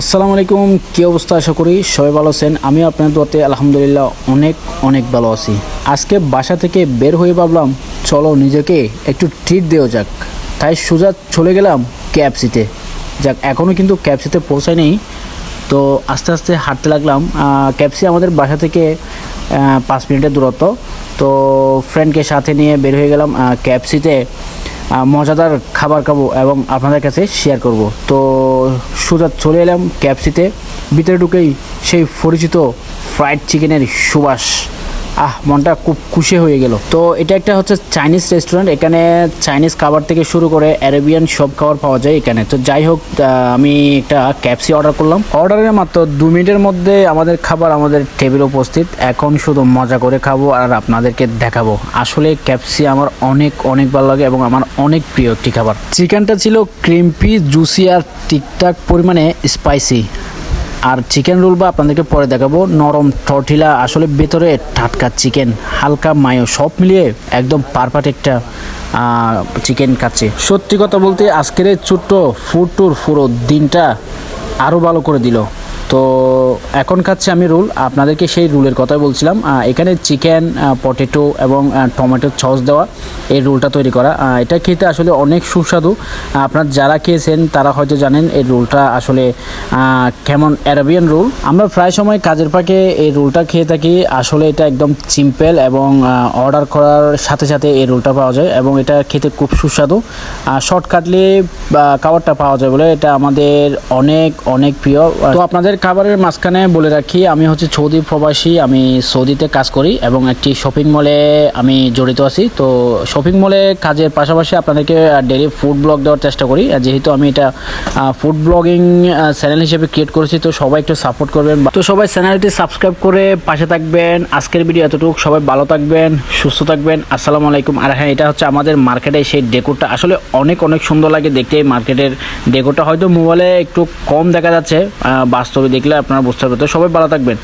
আসসালামু আলাইকুম কী অবস্থা আশা করি সবাই ভালো আছেন। আমি আপনার দোয়াতে আলহামদুলিল্লাহ অনেক অনেক ভালো আছি। আজকে বাসা থেকে বের হয়ে ভাবলাম চলো নিজেকে একটু ট্রিট দেওয়া যাক। তাই সোজা চলে গেলাম ক্যাবসিতে যাক এখনও কিন্তু ক্যাপসিতে পৌঁছায় নেই তো আস্তে আস্তে হাঁটতে লাগলাম। ক্যাবসি আমাদের বাসা থেকে পাঁচ মিনিটের দূরত্ব। তো ফ্রেন্ডকে সাথে নিয়ে বের হয়ে গেলাম ক্যাবসিতে আহ, মজাদার খাবার খাব এবং আপনাদের কাছে শেয়ার করব। তো সোজা চলে এলাম ক্যাপসিতে ভিতরে ঢুকেই সেই পরিচিত ফ্রাইড চিকেনের সুবাস। আহ, মনটা খুব খুশি হয়ে গেল। তো এটা একটা হচ্ছে চাইনিজ রেস্টুরেন্ট এখানে চাইনিজ খাবার থেকে শুরু করে অ্যারেবিয়ান সব খাবার পাওয়া যায় এখানে। তো যাই হোক আমি একটা ক্যাপসি অর্ডার করলাম। অর্ডারের মাত্র দু মিনিটের মধ্যে আমাদের খাবার আমাদের টেবিলে উপস্থিত। এখন শুধু মজা করে খাব আর আপনাদেরকে দেখাবো। আসলে ক্যাপসি আমার অনেক অনেক ভালো লাগে এবং আমার অনেক প্রিয় একটি খাবার। চিকেনটা ছিল ক্রিম্পি জুসি আর ঠিকঠাক পরিমাণে স্পাইসি আর চিকেন রোল বা আপনাদেরকে পরে দেখাবো, নরম টর্টিলা আসলে ভেতরে টাটকা চিকেন হালকা মায়ো সব মিলিয়ে একদম পারফেক্ট একটা চিকেন কাচ্ছে সত্যি কথা বলতে আজকের এই ছোট্ট ফুড ট্যুর পুরো দিনটা আরও ভালো করে দিল। তো এখন খাচ্ছি আমি রুল। আপনাদেরকে সেই রুলের কথাই বলছিলাম। এখানে চিকেন পটেটো এবং টমেটোর সস দেওয়া এই রুলটা তৈরি করা। এটা খেতে আসলে অনেক সুস্বাদু। আপনার যারা খেয়েছেন, তারা হয়তো জানেন এই রুলটা আসলে কেমন অ্যারাবিয়ান রুল। আমরা প্রায় সময় কাজের পাকে এই রুলটা খেয়ে থাকি। আসলে এটা একদম সিম্পল এবং অর্ডার করার সাথে সাথে এই রোলটা পাওয়া যায় এবং এটা খেতে খুব সুস্বাদু। শর্টকাটলি খাবারটা পাওয়া যায় বলে এটা আমাদের অনেক অনেক প্রিয়। তো আপনাদের খাবারের মাঝখানে বলে রাখি, আমি হচ্ছে সৌদি প্রবাসী, আমি সৌদিতে কাজ করি এবং একটি শপিং মলে আমি জড়িত আছি। তো শপিং মলে কাজের পাশাপাশি আপনাদেরকে ডেলি ফুড ব্লগ দেওয়ার চেষ্টা করি। যেহেতু আমি এটা ফুড ব্লগিং চ্যানেল হিসেবে ক্রিয়েট করেছি, তো সবাই একটু সাপোর্ট করবেন। তো সবাই চ্যানেলটি সাবস্ক্রাইব করে পাশে থাকবেন। আজকের ভিডিও এতটুকু। সবাই ভালো থাকবেন, সুস্থ থাকবেন। আসসালামু আলাইকুম। আর হ্যাঁ এটা হচ্ছে আমাদের মার্কেটে সেই ডেকোরটা আসলে অনেক অনেক সুন্দর লাগে দেখতে এই মার্কেটের ডেকোরটা হয়তো মোবাইলে একটু কম দেখা যাচ্ছে বাস্তবে দেখলে আপনারা বুঝতে পারবেন তো সবাই ভালো থাকবেন।